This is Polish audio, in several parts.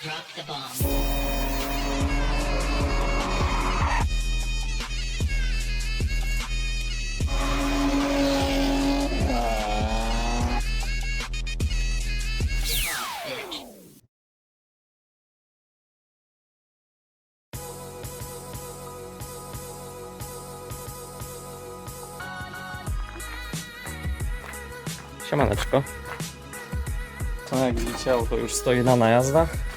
Drop the bomb. Siemaneczko. To jak widzicie, auto już stoi na najazdach.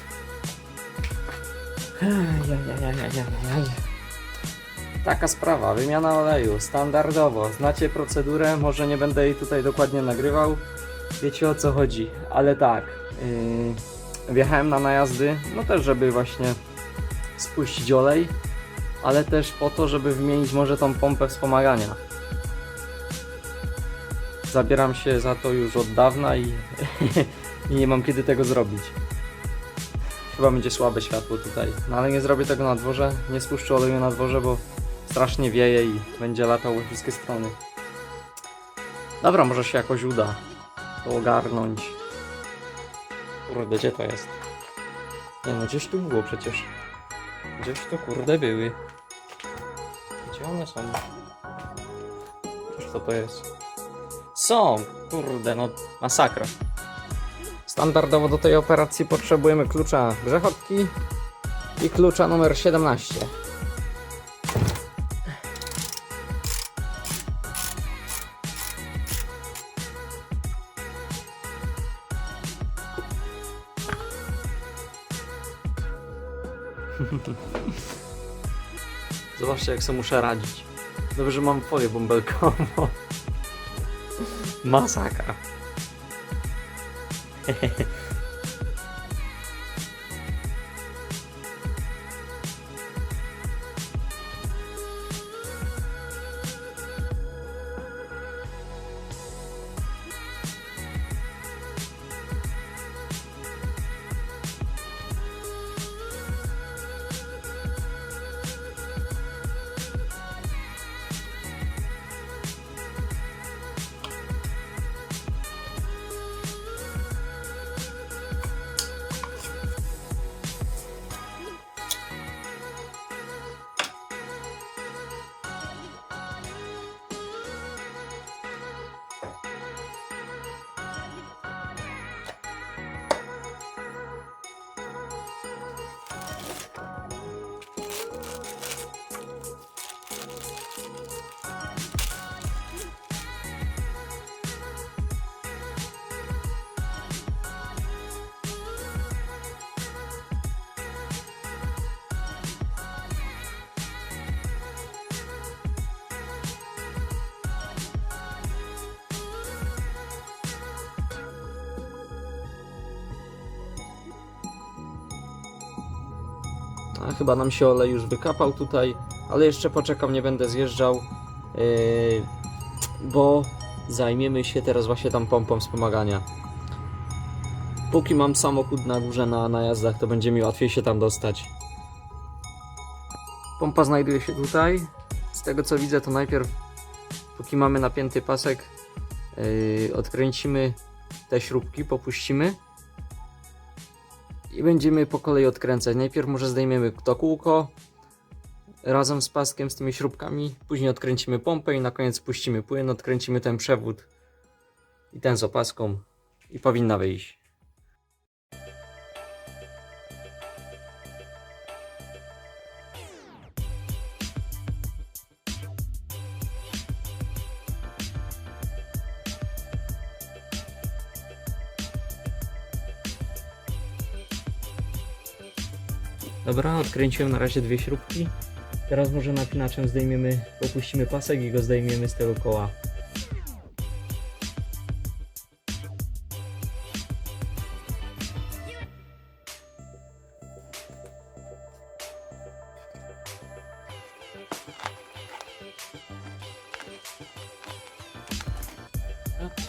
Taka sprawa, wymiana oleju, standardowo. Znacie procedurę, może nie będę jej tutaj dokładnie nagrywał. Wiecie o co chodzi, ale tak. Yy, wjechałem na najazdy, no też żeby właśnie spuścić olej, ale też po to, żeby wymienić może tą pompę wspomagania. Zabieram się za to już od dawna i, i nie mam kiedy tego zrobić. Chyba będzie słabe światło tutaj. No ale nie zrobię tego na dworze, nie spuszczę oleju na dworze, bo strasznie wieje i będzie latał we wszystkie strony. Dobra, może się jakoś uda to ogarnąć. Kurde, gdzie to jest? Nie no, gdzieś tu było przecież. Gdzieś to kurde były. Gdzie one są? Cóż to to jest? Są! Kurde, no masakra. Standardowo do tej operacji potrzebujemy klucza grzechotki i klucza numer 17. Zobaczcie jak sobie muszę radzić. Dobrze, że mam folię bąbelkową. Masakra. He he. A chyba nam się olej już wykapał tutaj, ale jeszcze poczekam, nie będę zjeżdżał, yy, bo zajmiemy się teraz właśnie tam pompą wspomagania. Póki mam samochód na górze na najazdach, to będzie mi łatwiej się tam dostać. Pompa znajduje się tutaj. Z tego co widzę, to najpierw, póki mamy napięty pasek, yy, odkręcimy te śrubki, popuścimy i będziemy po kolei odkręcać. Najpierw może zdejmiemy to kółko razem z paskiem, z tymi śrubkami, później odkręcimy pompę i na koniec puścimy płyn, odkręcimy ten przewód i ten z opaską i powinna wyjść. Dobra, odkręciłem na razie dwie śrubki. Teraz może napinaczem zdejmiemy, opuścimy pasek i go zdejmiemy z tego koła.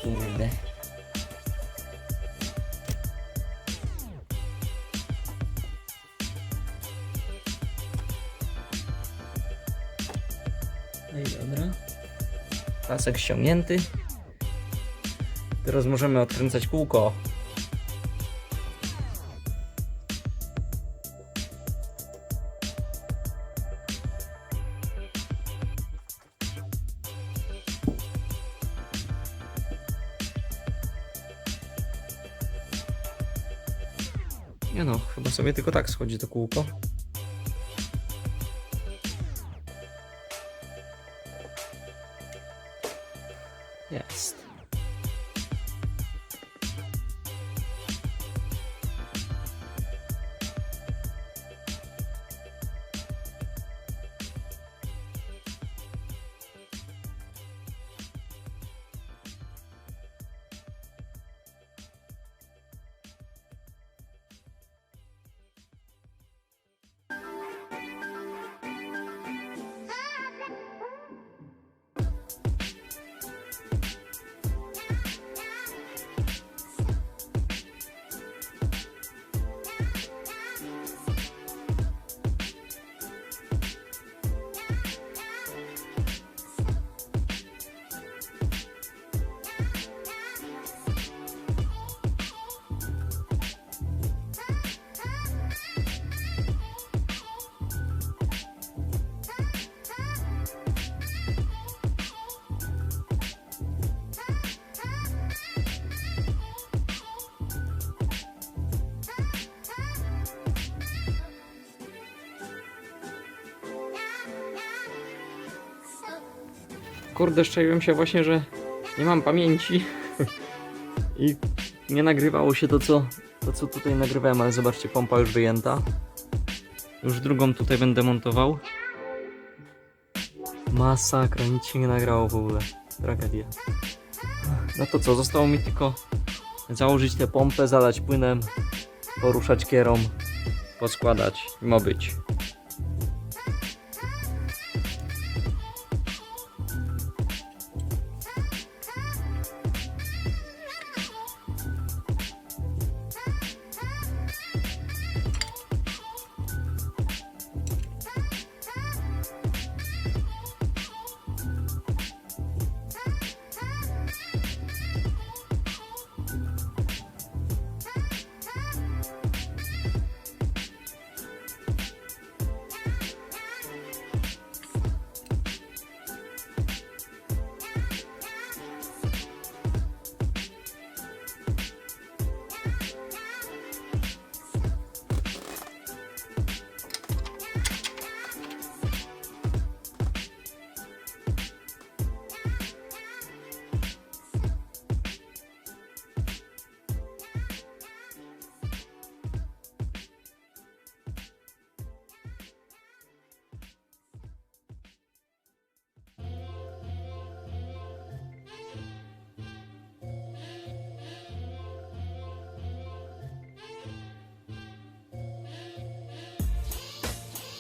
Kurde. Pasek ściągnięty. Teraz możemy odkręcać kółko. Nie no, chyba sobie tylko tak schodzi to kółko. Jest. Kurde, szczaiłem się właśnie, że nie mam pamięci i nie nagrywało się to co, to, co tutaj nagrywałem, ale zobaczcie, pompa już wyjęta. Już drugą tutaj będę montował. Masakra, nic się nie nagrało w ogóle. Tragedia. No to co, zostało mi tylko założyć tę pompę, zalać płynem, poruszać kierą, poskładać i ma być.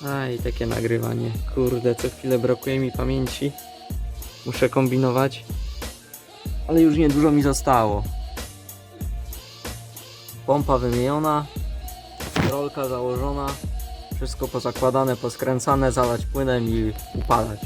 Aj, takie nagrywanie. Kurde, co chwilę brakuje mi pamięci. Muszę kombinować. Ale już niedużo mi zostało. Pompa wymieniona. Rolka założona. Wszystko pozakładane, poskręcane, zalać płynem i upalać.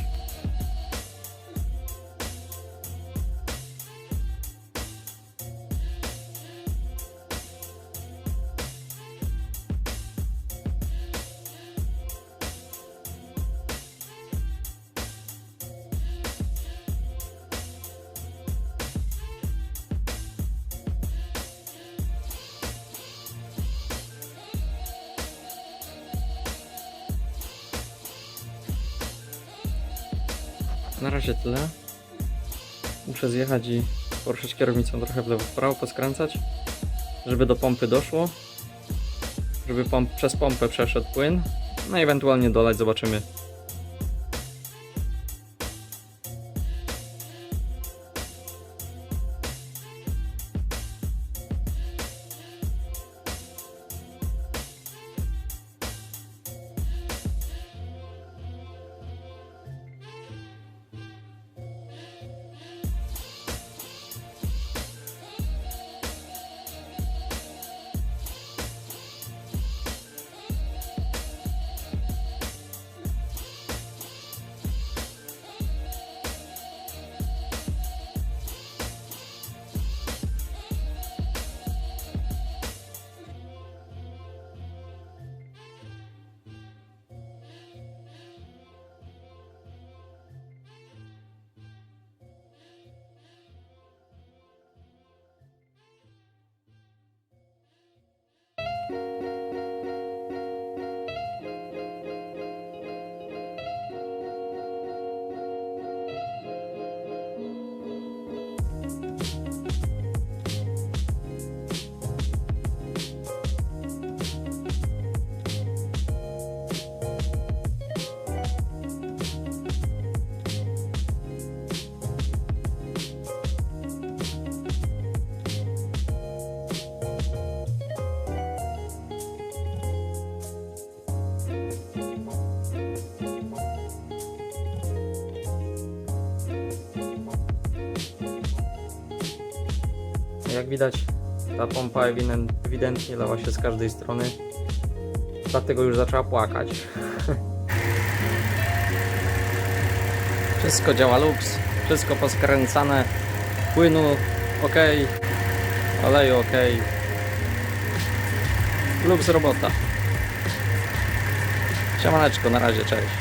Na razie tyle. Muszę zjechać i poruszyć kierownicą trochę w lewo w prawo, poskręcać, żeby do pompy doszło. Żeby pomp przez pompę przeszedł płyn. No i ewentualnie dolać, zobaczymy. Jak widać, ta pompa ewiden- ewidentnie lała się z każdej strony. Dlatego już zaczęła płakać. Wszystko działa luks, wszystko poskręcane, płynu ok, oleju ok. Luks robota. Siemaneczko, na razie, cześć.